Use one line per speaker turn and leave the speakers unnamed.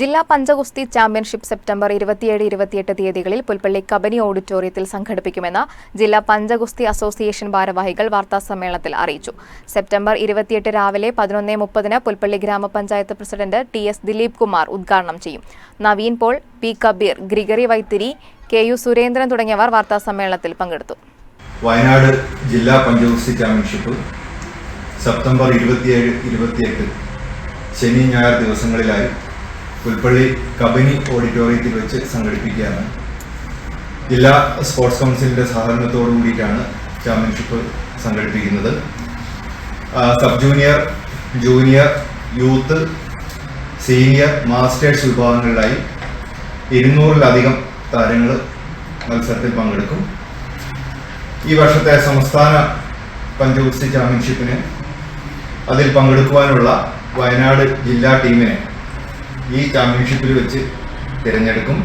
ജില്ലാ പഞ്ചഗുസ്തി championship September ഇരുപത്തിയേഴ് ഇരുപത്തിയെട്ട് തീയതികളിൽ പുൽപ്പള്ളി കബനി ഓഡിറ്റോറിയത്തിൽ സംഘടിപ്പിക്കുമെന്ന് ജില്ലാ പഞ്ചഗുസ്തി അസോസിയേഷൻ ഭാരവാഹികൾ വാർത്താസമ്മേളനത്തിൽ അറിയിച്ചു. സെപ്റ്റംബർ ഇരുപത്തിയെട്ട് രാവിലെ പതിനൊന്ന് മുപ്പതിന് പുൽപ്പള്ളി ഗ്രാമപഞ്ചായത്ത് president T S Dileep Kumar ഉദ്ഘാടനം ചെയ്യും. Naveen Paul P Kabeer Gregory Vythiri K U Surendran തുടങ്ങിയവർ വാർത്താസമ്മേളനത്തിൽ പങ്കെടുത്തു.
വയനാട് ജില്ലാ പഞ്ചഗുസ്തി ചാമ്പ്യൻഷിപ്പ് സെപ്റ്റംബർ ഇരുപത്തിയേഴ് ഇരുപത്തിയെട്ട് ശനി ഞായർ ദിവസങ്ങളിലായി പുൽപ്പള്ളി കബനി ഓഡിറ്റോറിയത്തിൽ വെച്ച് സംഘടിപ്പിക്കുകയാണ്. ജില്ലാ സ്പോർട്സ് കൗൺസിലിന്റെ സഹകരണത്തോടു കൂടിയിട്ടാണ് ചാമ്പ്യൻഷിപ്പ് സംഘടിപ്പിക്കുന്നത്. Sub junior junior youth senior masters വിഭാഗങ്ങളിലായി ഇരുന്നൂറിലധികം താരങ്ങൾ മത്സരത്തിൽ പങ്കെടുക്കും. ഈ വർഷത്തെ സംസ്ഥാന പഞ്ചഗുസ്തി ചാമ്പ്യൻഷിപ്പിന് അതിൽ പങ്കെടുക്കുവാനുള്ള വയനാട് ജില്ലാ ടീമിനെ ഈ ചാമ്പ്യൻഷിപ്പിൽ വെച്ച് തിരഞ്ഞെടുക്കും.